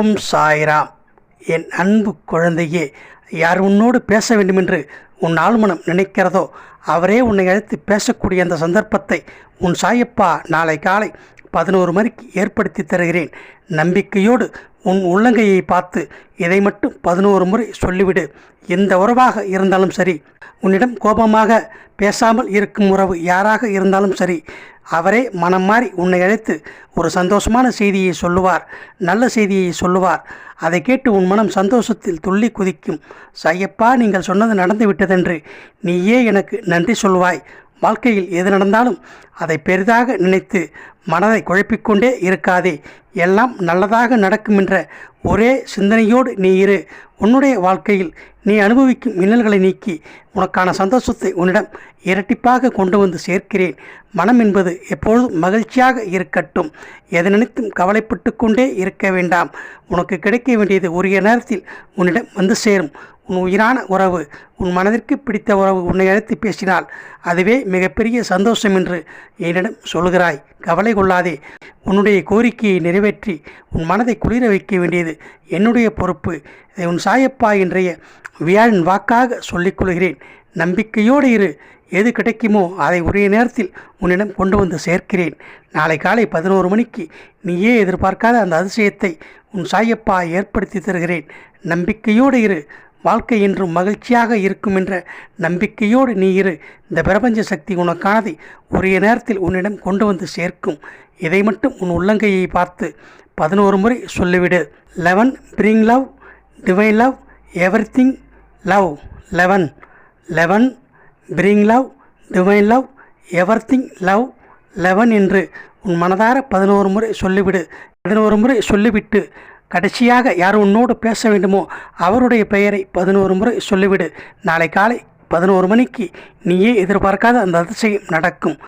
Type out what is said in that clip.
ஓம் சாய்ராம். என் அன்பு குழந்தையே யார் உன்னோடு பேச வேண்டுமென்று உன் ஆழ்மனம் நினைக்கிறதோ அவரே உன்னை அழைத்து பேசக்கூடிய அந்த சந்தர்ப்பத்தை உன் சாயப்பா நாளை காலை பதினோரு மணிக்கு ஏற்படுத்தி தருகிறேன். நம்பிக்கையோடு உன் உள்ளங்கையை பார்த்து இதை மட்டும் பதினோரு முறை சொல்லிவிடு. எந்த உறவாக இருந்தாலும் சரி உன்னிடம் கோபமாக பேசாமல் இருக்கும் உறவு யாராக இருந்தாலும் சரி அவரே மனம் மாறி உன்னை அழைத்து ஒரு சந்தோஷமான செய்தியை சொல்லுவார் நல்ல செய்தியை சொல்லுவார். அதை கேட்டு உன் மனம் சந்தோஷத்தில் துள்ளி குதிக்கும். சையப்பா நீங்கள் சொன்னது நடந்து விட்டதென்று நீயே எனக்கு நன்றி சொல்வாய். வாழ்க்கையில் எது நடந்தாலும் அதை பெரிதாக நினைத்து மனதை குழப்பிக்கொண்டே இருக்காதே. எல்லாம் நல்லதாக நடக்கும் என்ற ஒரே சிந்தனையோடு நீ இரு. உன்னுடைய வாழ்க்கையில் நீ அனுபவிக்கும் இன்னல்களை நீக்கி உனக்கான சந்தோஷத்தை உன்னிடம் இரட்டிப்பாக கொண்டு வந்து சேர்க்கிறேன். மனம் என்பது எப்பொழுதும் மகிழ்ச்சியாக இருக்கட்டும். எதை நினைத்தும் கவலைப்பட்டு கொண்டே இருக்க வேண்டாம். உனக்கு கிடைக்க வேண்டியது உரிய நேரத்தில் உன்னிடம் வந்து சேரும். உன் உயிரான உறவு உன் மனதிற்கு பிடித்த உறவு உன்னை அழைத்து பேசினால் அதுவே மிகப்பெரிய சந்தோஷம் என்று என்னிடம் சொல்கிறாய் கவலை கொள்ளாதே. உன்னுடைய கோரிக்கையை நிறைவேற்றி உன் மனதை குளிர வைக்க வேண்டியது என்னுடைய பொறுப்பு. இதை உன் சாயப்பா இன்றைய வியாழின் வாக்காக சொல்லிக்கொள்கிறேன் நம்பிக்கையோடு இரு. எது கிடைக்குமோ அதை உரிய நேரத்தில் உன்னிடம் கொண்டு வந்து சேர்க்கிறேன். நாளை காலை பதினோரு மணிக்கு நீயே எதிர்பார்க்காத அந்த அதிசயத்தை உன் சாயப்பா ஏற்படுத்தி தருகிறேன். நம்பிக்கையோடு இரு. வாழ்க்கை என்றும் மகிழ்ச்சியாக இருக்கும் என்ற நம்பிக்கையோடு நீ இரு. இந்த பிரபஞ்ச சக்தி உனக்கானதை உரிய நேரத்தில் உன்னிடம் கொண்டு வந்து சேர்க்கும். இதை மட்டும் உன் உள்ளங்கையை பார்த்து பதினோரு முறை சொல்லிவிடு. Eleven bring love divine love everything love eleven. Eleven bring love divine love everything love eleven என்று உன் மனதார பதினோரு முறை சொல்லிவிடு. பதினோரு முறை சொல்லிவிட்டு கடைசியாக யார் உன்னோடு பேச வேண்டுமோ அவருடைய பெயரை பதினோரு முறை சொல்லிவிடு. நாளை காலை பதினோரு மணிக்கு நீயே எதிர்பார்க்காத அந்த அதிசயம் நடக்கும்.